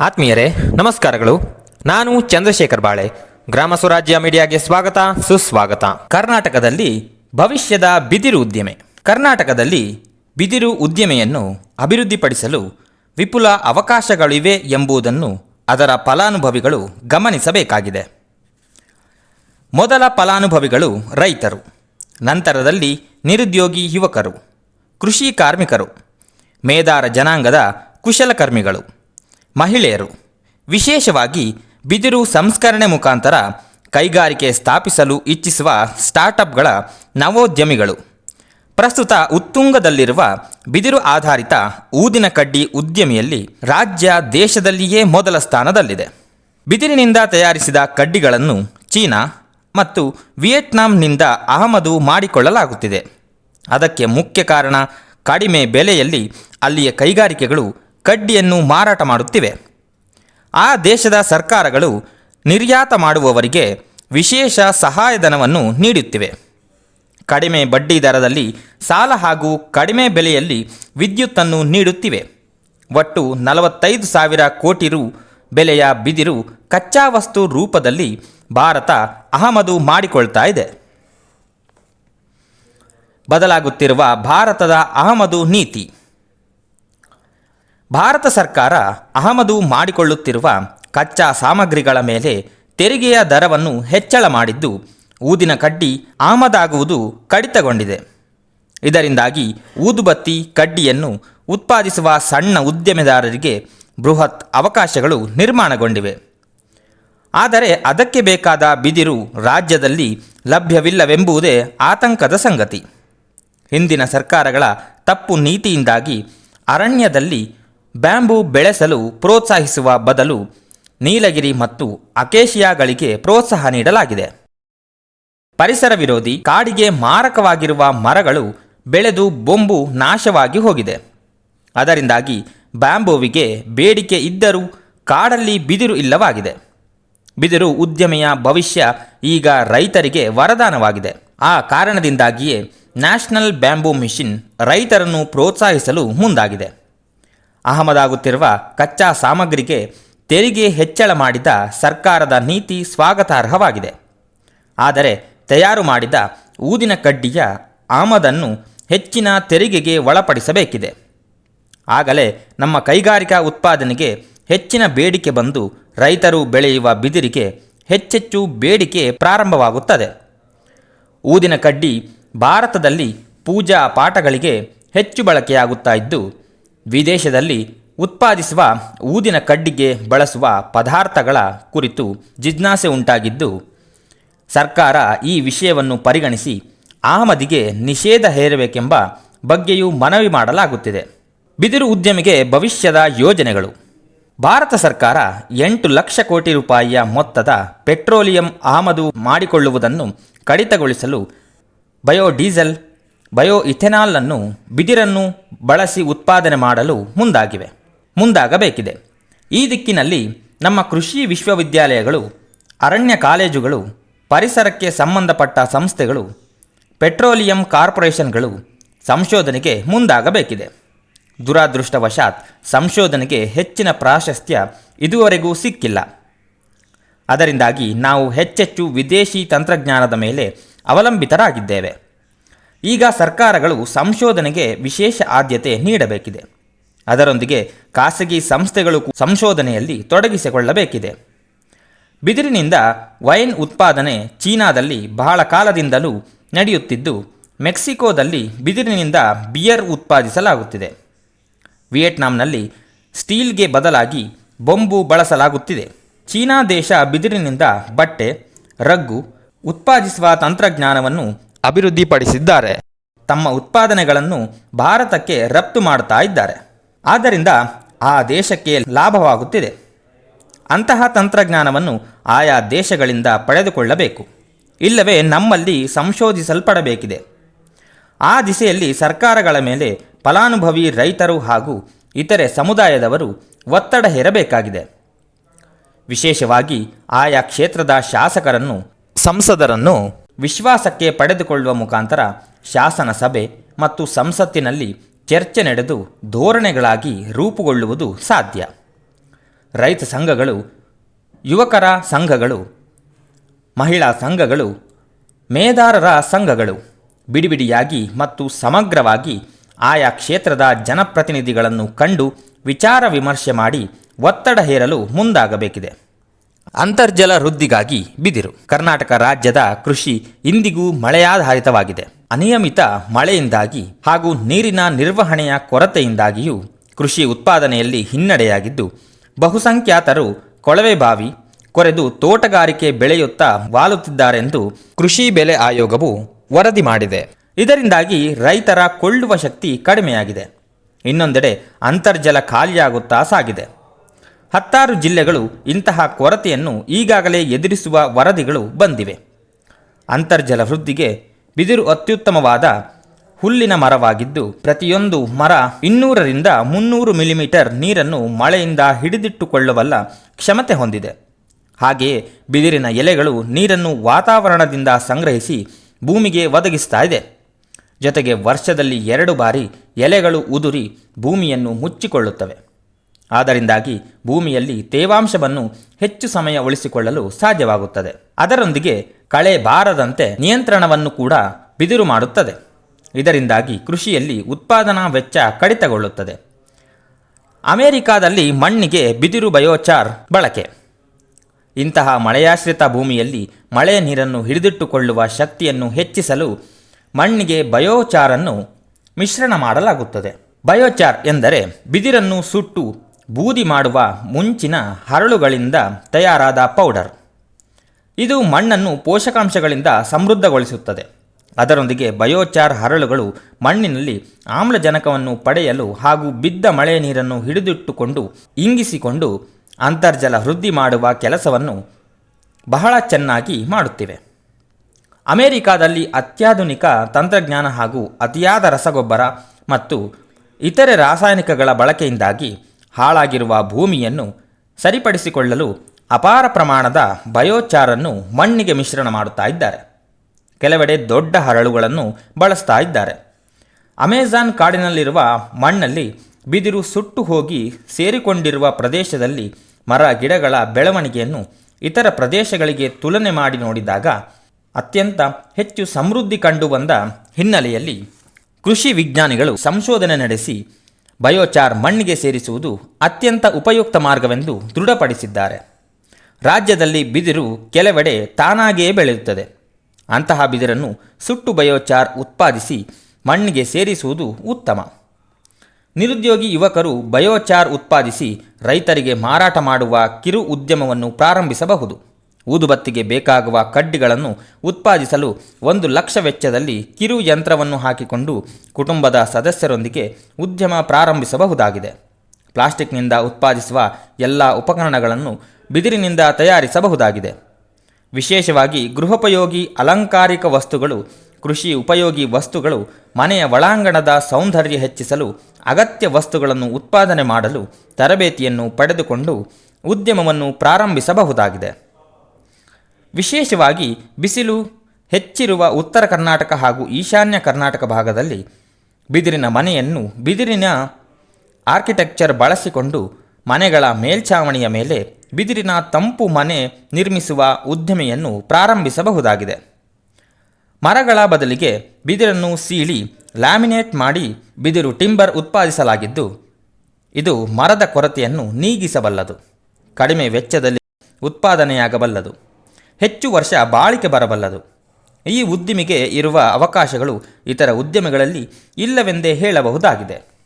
ಆತ್ಮೀಯರೇ, ನಮಸ್ಕಾರಗಳು. ನಾನು ಚಂದ್ರಶೇಖರ್ ಬಾಳೆ. ಗ್ರಾಮ ಸ್ವರಾಜ್ಯ ಮೀಡಿಯಾಗೆ ಸ್ವಾಗತ, ಸುಸ್ವಾಗತ. ಕರ್ನಾಟಕದಲ್ಲಿ ಭವಿಷ್ಯದ ಬಿದಿರು ಉದ್ಯಮೆ. ಕರ್ನಾಟಕದಲ್ಲಿ ಬಿದಿರು ಉದ್ಯಮೆಯನ್ನು ಅಭಿವೃದ್ಧಿಪಡಿಸಲು ವಿಪುಲ ಅವಕಾಶಗಳಿವೆ ಎಂಬುದನ್ನು ಅದರ ಫಲಾನುಭವಿಗಳು ಗಮನಿಸಬೇಕಾಗಿದೆ. ಮೊದಲ ಫಲಾನುಭವಿಗಳು ರೈತರು. ನಂತರದಲ್ಲಿ ನಿರುದ್ಯೋಗಿ ಯುವಕರು, ಕೃಷಿ ಕಾರ್ಮಿಕರು, ಮೇದಾರ ಜನಾಂಗದ ಕುಶಲಕರ್ಮಿಗಳು. ಮಹಿಳೆಯರು. ವಿಶೇಷವಾಗಿ ಬಿದಿರು ಸಂಸ್ಕರಣೆ ಮುಖಾಂತರ ಕೈಗಾರಿಕೆ ಸ್ಥಾಪಿಸಲು ಇಚ್ಛಿಸುವ ಸ್ಟಾರ್ಟಪ್ಗಳ ನವೋದ್ಯಮಿಗಳು. ಪ್ರಸ್ತುತ ಉತ್ತುಂಗದಲ್ಲಿರುವ ಬಿದಿರು ಆಧಾರಿತ ಊದಿನ ಕಡ್ಡಿ ಉದ್ಯಮಿಯಲ್ಲಿ ರಾಜ್ಯ ದೇಶದಲ್ಲಿಯೇ ಮೊದಲ ಸ್ಥಾನದಲ್ಲಿದೆ. ಬಿದಿರಿನಿಂದ ತಯಾರಿಸಿದ ಕಡ್ಡಿಗಳನ್ನು ಚೀನಾ ಮತ್ತು ವಿಯೆಟ್ನಾಂನಿಂದ ಆಮದು ಮಾಡಿಕೊಳ್ಳಲಾಗುತ್ತಿದೆ. ಅದಕ್ಕೆ ಮುಖ್ಯ ಕಾರಣ ಕಡಿಮೆ ಬೆಲೆಯಲ್ಲಿ ಅಲ್ಲಿಯ ಕೈಗಾರಿಕೆಗಳು ಕಡ್ಡಿಯನ್ನು ಮಾರಾಟ ಮಾಡುತ್ತಿವೆ. ಆ ದೇಶದ ಸರ್ಕಾರಗಳು ನಿರ್ಯಾತ ಮಾಡುವವರಿಗೆ ವಿಶೇಷ ಸಹಾಯಧನವನ್ನು ನೀಡುತ್ತಿವೆ. ಕಡಿಮೆ ಬಡ್ಡಿ ದರದಲ್ಲಿ ಸಾಲ ಹಾಗೂ ಕಡಿಮೆ ಬೆಲೆಯಲ್ಲಿ ವಿದ್ಯುತ್ತನ್ನು ನೀಡುತ್ತಿವೆ. ಒಟ್ಟು ನಲವತ್ತೈದು ಸಾವಿರ ಕೋಟಿ ರು ಬೆಲೆಯ ಬಿದಿರು ಕಚ್ಚಾ ವಸ್ತು ರೂಪದಲ್ಲಿ ಭಾರತ ಅಹಮದು ಮಾಡಿಕೊಳ್ತಾ ಇದೆ. ಬದಲಾಗುತ್ತಿರುವ ಭಾರತದ ಅಹಮದು ನೀತಿ. ಭಾರತ ಸರ್ಕಾರ ಅಹಮದು ಮಾಡಿಕೊಳ್ಳುತ್ತಿರುವ ಕಚ್ಚಾ ಸಾಮಗ್ರಿಗಳ ಮೇಲೆ ತೆರಿಗೆಯ ದರವನ್ನು ಹೆಚ್ಚಳ ಮಾಡಿದ್ದು, ಊದಿನ ಕಡ್ಡಿ ಆಮದಾಗುವುದು ಕಡಿತಗೊಂಡಿದೆ. ಇದರಿಂದಾಗಿ ಊದುಬತ್ತಿ ಕಡ್ಡಿಯನ್ನು ಉತ್ಪಾದಿಸುವ ಸಣ್ಣ ಉದ್ಯಮೆದಾರರಿಗೆ ಬೃಹತ್ ಅವಕಾಶಗಳು ನಿರ್ಮಾಣಗೊಂಡಿವೆ. ಆದರೆ ಅದಕ್ಕೆ ಬೇಕಾದ ಬಿದಿರು ರಾಜ್ಯದಲ್ಲಿ ಲಭ್ಯವಿಲ್ಲವೆಂಬುದೇ ಆತಂಕದ ಸಂಗತಿ. ಹಿಂದಿನ ಸರ್ಕಾರಗಳ ತಪ್ಪು ನೀತಿಯಿಂದಾಗಿ ಅರಣ್ಯದಲ್ಲಿ ಬ್ಯಾಂಬೂ ಬೆಳೆಸಲು ಪ್ರೋತ್ಸಾಹಿಸುವ ಬದಲು ನೀಲಗಿರಿ ಮತ್ತು ಅಕೇಶಿಯಾಗಳಿಗೆ ಪ್ರೋತ್ಸಾಹ ನೀಡಲಾಗಿದೆ. ಪರಿಸರ ವಿರೋಧಿ ಕಾಡಿಗೆ ಮಾರಕವಾಗಿರುವ ಮರಗಳು ಬೆಳೆದು ಬೊಂಬು ನಾಶವಾಗಿ ಹೋಗಿದೆ. ಅದರಿಂದಾಗಿ ಬ್ಯಾಂಬೋವಿಗೆ ಬೇಡಿಕೆ ಇದ್ದರೂ ಕಾಡಲ್ಲಿ ಬಿದಿರು ಇಲ್ಲವಾಗಿದೆ. ಬಿದಿರು ಉದ್ಯಮೆಯ ಭವಿಷ್ಯ ಈಗ ರೈತರಿಗೆ ವರದಾನವಾಗಿದೆ. ಆ ಕಾರಣದಿಂದಾಗಿಯೇ ನ್ಯಾಷನಲ್ ಬ್ಯಾಂಬೂ ಮಿಷನ್ ರೈತರನ್ನು ಪ್ರೋತ್ಸಾಹಿಸಲು ಮುಂದಾಗಿದೆ. ಅಹಮದಾಗುತ್ತಿರುವ ಕಚ್ಚಾ ಸಾಮಗ್ರಿಗೆ ತೆರಿಗೆ ಹೆಚ್ಚಳ ಮಾಡಿದ ಸರ್ಕಾರದ ನೀತಿ ಸ್ವಾಗತಾರ್ಹವಾಗಿದೆ. ಆದರೆ ತಯಾರು ಮಾಡಿದ ಊದಿನ ಕಡ್ಡಿಯ ಆಮದನ್ನು ಹೆಚ್ಚಿನ ತೆರಿಗೆಗೆ ಒಳಪಡಿಸಬೇಕಿದೆ. ಆಗಲೇ ನಮ್ಮ ಕೈಗಾರಿಕಾ ಉತ್ಪಾದನೆಗೆ ಹೆಚ್ಚಿನ ಬೇಡಿಕೆ ಬಂದು ರೈತರು ಬೆಳೆಯುವ ಬಿದಿರಿಗೆ ಹೆಚ್ಚೆಚ್ಚು ಬೇಡಿಕೆ ಪ್ರಾರಂಭವಾಗುತ್ತದೆ. ಊದಿನ ಕಡ್ಡಿ ಭಾರತದಲ್ಲಿ ಪೂಜಾ ಪಾಠಗಳಿಗೆ ಹೆಚ್ಚು ಬಳಕೆಯಾಗುತ್ತಾ ಇದ್ದು ವಿದೇಶದಲ್ಲಿ ಉತ್ಪಾದಿಸುವ ಊದಿನ ಕಡ್ಡಿಗೆ ಬಳಸುವ ಪದಾರ್ಥಗಳ ಕುರಿತು ಜಿಜ್ಞಾಸೆ ಉಂಟಾಗಿದ್ದು, ಸರ್ಕಾರ ಈ ವಿಷಯವನ್ನು ಪರಿಗಣಿಸಿ ಆಮದಿಗೆ ನಿಷೇಧ ಹೇರಬೇಕೆಂಬ ಬಗ್ಗೆಯೂ ಮನವಿ ಮಾಡಲಾಗುತ್ತಿದೆ. ಬಿದಿರು ಉದ್ಯಮಿಗೆ ಭವಿಷ್ಯದ ಯೋಜನೆಗಳು. ಭಾರತ ಸರ್ಕಾರ ಎಂಟು ಲಕ್ಷ ಕೋಟಿ ರೂಪಾಯಿಯ ಮೊತ್ತದ ಪೆಟ್ರೋಲಿಯಂ ಆಮದು ಮಾಡಿಕೊಳ್ಳುವುದನ್ನು ಕಡಿತಗೊಳಿಸಲು ಬಯೋಡೀಸೆಲ್ ಬಯೋ ಇಥೆನಾಲ್ ಅನ್ನು ಬಿದಿರನ್ನು ಬಳಸಿ ಉತ್ಪಾದನೆ ಮಾಡಲು ಮುಂದಾಗಿವೆ. ಮುಂದಾಗಬೇಕಿದೆ. ಈ ದಿಕ್ಕಿನಲ್ಲಿ ನಮ್ಮ ಕೃಷಿ ವಿಶ್ವವಿದ್ಯಾಲಯಗಳು, ಅರಣ್ಯ ಕಾಲೇಜುಗಳು, ಪರಿಸರಕ್ಕೆ ಸಂಬಂಧಪಟ್ಟ ಸಂಸ್ಥೆಗಳು, ಪೆಟ್ರೋಲಿಯಂ ಕಾರ್ಪೊರೇಷನ್ಗಳು ಸಂಶೋಧನೆಗೆ ಮುಂದಾಗಬೇಕಿದೆ. ದುರಾದೃಷ್ಟವಶಾತ್ ಸಂಶೋಧನೆಗೆ ಹೆಚ್ಚಿನ ಪ್ರಾಶಸ್ತ್ಯ ಇದುವರೆಗೂ ಸಿಕ್ಕಿಲ್ಲ. ಅದರಿಂದಾಗಿ ನಾವು ಹೆಚ್ಚೆಚ್ಚು ವಿದೇಶಿ ತಂತ್ರಜ್ಞಾನದ ಮೇಲೆ ಅವಲಂಬಿತರಾಗಿದ್ದೇವೆ. ಈಗ ಸರ್ಕಾರಗಳು ಸಂಶೋಧನೆಗೆ ವಿಶೇಷ ಆದ್ಯತೆ ನೀಡಬೇಕಿದೆ. ಅದರೊಂದಿಗೆ ಖಾಸಗಿ ಸಂಸ್ಥೆಗಳು ಸಂಶೋಧನೆಯಲ್ಲಿ ತೊಡಗಿಸಿಕೊಳ್ಳಬೇಕಿದೆ. ಬಿದಿರಿನಿಂದ ವೈನ್ ಉತ್ಪಾದನೆ ಚೀನಾದಲ್ಲಿ ಬಹಳ ಕಾಲದಿಂದಲೂ ನಡೆಯುತ್ತಿದ್ದು, ಮೆಕ್ಸಿಕೋದಲ್ಲಿ ಬಿದಿರಿನಿಂದ ಬಿಯರ್ ಉತ್ಪಾದಿಸಲಾಗುತ್ತಿದೆ. ವಿಯೆಟ್ನಾಂನಲ್ಲಿ ಸ್ಟೀಲ್ಗೆ ಬದಲಾಗಿ ಬೊಂಬು ಬಳಸಲಾಗುತ್ತಿದೆ. ಚೀನಾ ದೇಶ ಬಿದಿರಿನಿಂದ ಬಟ್ಟೆ, ರಗ್ಗು ಉತ್ಪಾದಿಸುವ ತಂತ್ರಜ್ಞಾನವನ್ನು ಅಭಿವೃದ್ಧಿಪಡಿಸಿದ್ದಾರೆ. ತಮ್ಮ ಉತ್ಪಾದನೆಗಳನ್ನು ಭಾರತಕ್ಕೆ ರಫ್ತು ಮಾಡ್ತಾ ಇದ್ದಾರೆ. ಆದ್ದರಿಂದ ಆ ದೇಶಕ್ಕೆ ಲಾಭವಾಗುತ್ತಿದೆ. ಅಂತಹ ತಂತ್ರಜ್ಞಾನವನ್ನು ಆಯಾ ದೇಶಗಳಿಂದ ಪಡೆದುಕೊಳ್ಳಬೇಕು. ಇಲ್ಲವೇ ನಮ್ಮಲ್ಲಿ ಸಂಶೋಧಿಸಲ್ಪಡಬೇಕಿದೆ. ಆ ದಿಸೆಯಲ್ಲಿ ಸರ್ಕಾರಗಳ ಮೇಲೆ ಫಲಾನುಭವಿ ರೈತರು ಹಾಗೂ ಇತರೆ ಸಮುದಾಯದವರು ಒತ್ತಡ ಹೇರಬೇಕಾಗಿದೆ. ವಿಶೇಷವಾಗಿ ಆಯಾ ಕ್ಷೇತ್ರದ ಶಾಸಕರನ್ನು, ಸಂಸದರನ್ನು ವಿಶ್ವಾಸಕ್ಕೆ ಪಡೆದುಕೊಳ್ಳುವ ಮುಖಾಂತರ ಶಾಸನ ಸಭೆ ಮತ್ತು ಸಂಸತ್ತಿನಲ್ಲಿ ಚರ್ಚೆ ನಡೆದು ಧೋರಣೆಗಳಾಗಿ ರೂಪುಗೊಳ್ಳುವುದು ಸಾಧ್ಯ. ರೈತ ಸಂಘಗಳು, ಯುವಕರ ಸಂಘಗಳು, ಮಹಿಳಾ ಸಂಘಗಳು, ಮೇದಾರರ ಸಂಘಗಳು ಬಿಡಿಬಿಡಿಯಾಗಿ ಮತ್ತು ಸಮಗ್ರವಾಗಿ ಆಯಾ ಕ್ಷೇತ್ರದ ಜನಪ್ರತಿನಿಧಿಗಳನ್ನು ಕಂಡು ವಿಚಾರ ವಿಮರ್ಶೆ ಮಾಡಿ ಒತ್ತಡ ಹೇರಲು ಮುಂದಾಗಬೇಕಿದೆ. ಅಂತರ್ಜಲ ವೃದ್ಧಿಗಾಗಿ ಬಿದಿರು. ಕರ್ನಾಟಕ ರಾಜ್ಯದ ಕೃಷಿ ಇಂದಿಗೂ ಮಳೆಯಾಧಾರಿತವಾಗಿದೆ. ಅನಿಯಮಿತ ಮಳೆಯಿಂದಾಗಿ ಹಾಗೂ ನೀರಿನ ನಿರ್ವಹಣೆಯ ಕೊರತೆಯಿಂದಾಗಿಯೂ ಕೃಷಿ ಉತ್ಪಾದನೆಯಲ್ಲಿ ಹಿನ್ನಡೆಯಾಗಿದ್ದು, ಬಹುಸಂಖ್ಯಾತರು ಕೊಳವೆ ಬಾವಿ ಕೊರೆದು ತೋಟಗಾರಿಕೆ ಬೆಳೆಯುತ್ತಾ ವಾಲುತ್ತಿದ್ದಾರೆಂದು ಕೃಷಿ ಬೆಲೆ ಆಯೋಗವು ವರದಿ ಮಾಡಿದೆ. ಇದರಿಂದಾಗಿ ರೈತರ ಕೊಳ್ಳುವ ಶಕ್ತಿ ಕಡಿಮೆಯಾಗಿದೆ. ಇನ್ನೊಂದೆಡೆ ಅಂತರ್ಜಲ ಖಾಲಿಯಾಗುತ್ತಾ ಸಾಗಿದೆ. ಹತ್ತಾರು ಜಿಲ್ಲೆಗಳು ಇಂತಹ ಕೊರತೆಯನ್ನು ಈಗಾಗಲೇ ಎದುರಿಸುವ ವರದಿಗಳು ಬಂದಿವೆ. ಅಂತರ್ಜಲ ವೃದ್ಧಿಗೆ ಬಿದಿರು ಅತ್ಯುತ್ತಮವಾದ ಹುಲ್ಲಿನ ಮರವಾಗಿದ್ದು, ಪ್ರತಿಯೊಂದು ಮರ ಇನ್ನೂರರಿಂದ ಮುನ್ನೂರು ಮಿಲಿಮೀಟರ್ ನೀರನ್ನು ಮಳೆಯಿಂದ ಹಿಡಿದಿಟ್ಟುಕೊಳ್ಳಬಲ್ಲ ಕ್ಷಮತೆ ಹೊಂದಿದೆ. ಹಾಗೆಯೇ ಬಿದಿರಿನ ಎಲೆಗಳು ನೀರನ್ನು ವಾತಾವರಣದಿಂದ ಸಂಗ್ರಹಿಸಿ ಭೂಮಿಗೆ ಒದಗಿಸ್ತಾ ಇದೆ. ಜೊತೆಗೆ ವರ್ಷದಲ್ಲಿ ಎರಡು ಬಾರಿ ಎಲೆಗಳು ಉದುರಿ ಭೂಮಿಯನ್ನು ಮುಚ್ಚಿಕೊಳ್ಳುತ್ತವೆ. ಆದ್ದರಿಂದಾಗಿ ಭೂಮಿಯಲ್ಲಿ ತೇವಾಂಶವನ್ನು ಹೆಚ್ಚು ಸಮಯ ಉಳಿಸಿಕೊಳ್ಳಲು ಸಾಧ್ಯವಾಗುತ್ತದೆ. ಅದರೊಂದಿಗೆ ಕಳೆ ಬಾರದಂತೆ ನಿಯಂತ್ರಣವನ್ನು ಕೂಡ ಬಿದಿರು ಮಾಡುತ್ತದೆ. ಇದರಿಂದಾಗಿ ಕೃಷಿಯಲ್ಲಿ ಉತ್ಪಾದನಾ ವೆಚ್ಚ ಕಡಿತಗೊಳ್ಳುತ್ತದೆ. ಅಮೆರಿಕಾದಲ್ಲಿ ಮಣ್ಣಿಗೆ ಬಿದಿರು ಬಯೋಚಾರ್ ಬಳಕೆ. ಇಂತಹ ಮಳೆಯಾಶ್ರಿತ ಭೂಮಿಯಲ್ಲಿ ಮಳೆ ನೀರನ್ನು ಹಿಡಿದಿಟ್ಟುಕೊಳ್ಳುವ ಶಕ್ತಿಯನ್ನು ಹೆಚ್ಚಿಸಲು ಮಣ್ಣಿಗೆ ಬಯೋಚಾರನ್ನು ಮಿಶ್ರಣ ಮಾಡಲಾಗುತ್ತದೆ. ಬಯೋಚಾರ್ ಎಂದರೆ ಬಿದಿರನ್ನು ಸುಟ್ಟು ಬೂದಿ ಮಾಡುವ ಮುಂಚಿನ ಹರಳುಗಳಿಂದ ತಯಾರಾದ ಪೌಡರ್. ಇದು ಮಣ್ಣನ್ನು ಪೋಷಕಾಂಶಗಳಿಂದ ಸಮೃದ್ಧಗೊಳಿಸುತ್ತದೆ. ಅದರೊಂದಿಗೆ ಬಯೋಚಾರ್ ಹರಳುಗಳು ಮಣ್ಣಿನಲ್ಲಿ ಆಮ್ಲಜನಕವನ್ನು ಪಡೆಯಲು ಹಾಗೂ ಬಿದ್ದ ಮಳೆ ನೀರನ್ನು ಹಿಡಿದಿಟ್ಟುಕೊಂಡು ಇಂಗಿಸಿಕೊಂಡು ಅಂತರ್ಜಲ ವೃದ್ಧಿ ಮಾಡುವ ಕೆಲಸವನ್ನು ಬಹಳ ಚೆನ್ನಾಗಿ ಮಾಡುತ್ತಿವೆ. ಅಮೆರಿಕಾದಲ್ಲಿ ಅತ್ಯಾಧುನಿಕ ತಂತ್ರಜ್ಞಾನ ಹಾಗೂ ಅತಿಯಾದ ರಸಗೊಬ್ಬರ ಮತ್ತು ಇತರೆ ರಾಸಾಯನಿಕಗಳ ಬಳಕೆಯಿಂದಾಗಿ ಹಾಳಾಗಿರುವ ಭೂಮಿಯನ್ನು ಸರಿಪಡಿಸಿಕೊಳ್ಳಲು ಅಪಾರ ಪ್ರಮಾಣದ ಬಯೋಚಾರನ್ನು ಮಣ್ಣಿಗೆ ಮಿಶ್ರಣ ಮಾಡುತ್ತಾ ಇದ್ದಾರೆ. ಕೆಲವೆಡೆ ದೊಡ್ಡ ಹರಳುಗಳನ್ನು ಬಳಸ್ತಾ ಇದ್ದಾರೆ. ಅಮೆಜಾನ್ ಕಾಡಿನಲ್ಲಿರುವ ಮಣ್ಣಲ್ಲಿ ಬಿದಿರು ಸುಟ್ಟು ಹೋಗಿ ಸೇರಿಕೊಂಡಿರುವ ಪ್ರದೇಶದಲ್ಲಿ ಮರ, ಗಿಡಗಳ ಬೆಳವಣಿಗೆಯನ್ನು ಇತರ ಪ್ರದೇಶಗಳಿಗೆ ತುಲನೆ ಮಾಡಿ ನೋಡಿದಾಗ ಅತ್ಯಂತ ಹೆಚ್ಚು ಸಮೃದ್ಧಿ ಕಂಡುಬಂದ ಹಿನ್ನೆಲೆಯಲ್ಲಿ ಕೃಷಿ ವಿಜ್ಞಾನಿಗಳು ಸಂಶೋಧನೆ ನಡೆಸಿ ಬಯೋಚಾರ್ ಮಣ್ಣಿಗೆ ಸೇರಿಸುವುದು ಅತ್ಯಂತ ಉಪಯುಕ್ತ ಮಾರ್ಗವೆಂದು ದೃಢಪಡಿಸಿದ್ದಾರೆ. ರಾಜ್ಯದಲ್ಲಿ ಬಿದಿರು ಕೆಲವೆಡೆ ತಾನಾಗಿಯೇ ಬೆಳೆಯುತ್ತದೆ. ಅಂತಹ ಬಿದಿರನ್ನು ಸುಟ್ಟು ಬಯೋಚಾರ್ ಉತ್ಪಾದಿಸಿ ಮಣ್ಣಿಗೆ ಸೇರಿಸುವುದು ಉತ್ತಮ. ನಿರುದ್ಯೋಗಿ ಯುವಕರು ಬಯೋಚಾರ್ ಉತ್ಪಾದಿಸಿ ರೈತರಿಗೆ ಮಾರಾಟ ಮಾಡುವ ಕಿರು ಉದ್ಯಮವನ್ನು ಪ್ರಾರಂಭಿಸಬಹುದು. ಊದುಬತ್ತಿಗೆ ಬೇಕಾಗುವ ಕಡ್ಡಿಗಳನ್ನು ಉತ್ಪಾದಿಸಲು ಒಂದು ಲಕ್ಷ ವೆಚ್ಚದಲ್ಲಿ ಕಿರು ಯಂತ್ರವನ್ನು ಹಾಕಿಕೊಂಡು ಕುಟುಂಬದ ಸದಸ್ಯರೊಂದಿಗೆ ಉದ್ಯಮ ಪ್ರಾರಂಭಿಸಬಹುದಾಗಿದೆ. ಪ್ಲಾಸ್ಟಿಕ್ನಿಂದ ಉತ್ಪಾದಿಸುವ ಎಲ್ಲ ಉಪಕರಣಗಳನ್ನು ಬಿದಿರಿನಿಂದ ತಯಾರಿಸಬಹುದಾಗಿದೆ. ವಿಶೇಷವಾಗಿ ಗೃಹೋಪಯೋಗಿ ಅಲಂಕಾರಿಕ ವಸ್ತುಗಳು, ಕೃಷಿ ಉಪಯೋಗಿ ವಸ್ತುಗಳು, ಮನೆಯ ಒಳಾಂಗಣದ ಸೌಂದರ್ಯ ಹೆಚ್ಚಿಸಲು ಅಗತ್ಯ ವಸ್ತುಗಳನ್ನು ಉತ್ಪಾದನೆ ಮಾಡಲು ತರಬೇತಿಯನ್ನು ಪಡೆದುಕೊಂಡು ಉದ್ಯಮವನ್ನು ಪ್ರಾರಂಭಿಸಬಹುದಾಗಿದೆ. ವಿಶೇಷವಾಗಿ ಬಿಸಿಲು ಹೆಚ್ಚಿರುವ ಉತ್ತರ ಕರ್ನಾಟಕ ಹಾಗೂ ಈಶಾನ್ಯ ಕರ್ನಾಟಕ ಭಾಗದಲ್ಲಿ ಬಿದಿರಿನ ಮನೆಯನ್ನು ಬಿದಿರಿನ ಆರ್ಕಿಟೆಕ್ಚರ್ ಬಳಸಿಕೊಂಡು ಮನೆಗಳ ಮೇಲ್ಛಾವಣಿಯ ಮೇಲೆ ಬಿದಿರಿನ ತಂಪು ಮನೆ ನಿರ್ಮಿಸುವ ಉದ್ದಿಮೆಯನ್ನು ಪ್ರಾರಂಭಿಸಬಹುದಾಗಿದೆ. ಮರಗಳ ಬದಲಿಗೆ ಬಿದಿರನ್ನು ಸೀಳಿ, ಲ್ಯಾಮಿನೇಟ್ ಮಾಡಿ ಬಿದಿರು ಟಿಂಬರ್ ಉತ್ಪಾದಿಸಲಾಗಿದ್ದು, ಇದು ಮರದ ಕೊರತೆಯನ್ನು ನೀಗಿಸಬಲ್ಲದು. ಕಡಿಮೆ ವೆಚ್ಚದಲ್ಲಿ ಉತ್ಪಾದನೆಯಾಗಬಲ್ಲದು. ಹೆಚ್ಚು ವರ್ಷ ಬಾಳಿಕೆ ಬರಬಲ್ಲದು. ಈ ಉದ್ದಿಮೆಗೆ ಇರುವ ಅವಕಾಶಗಳು ಇತರ ಉದ್ಯಮಗಳಲ್ಲಿ ಇಲ್ಲವೆಂದೇ ಹೇಳಬಹುದಾಗಿದೆ.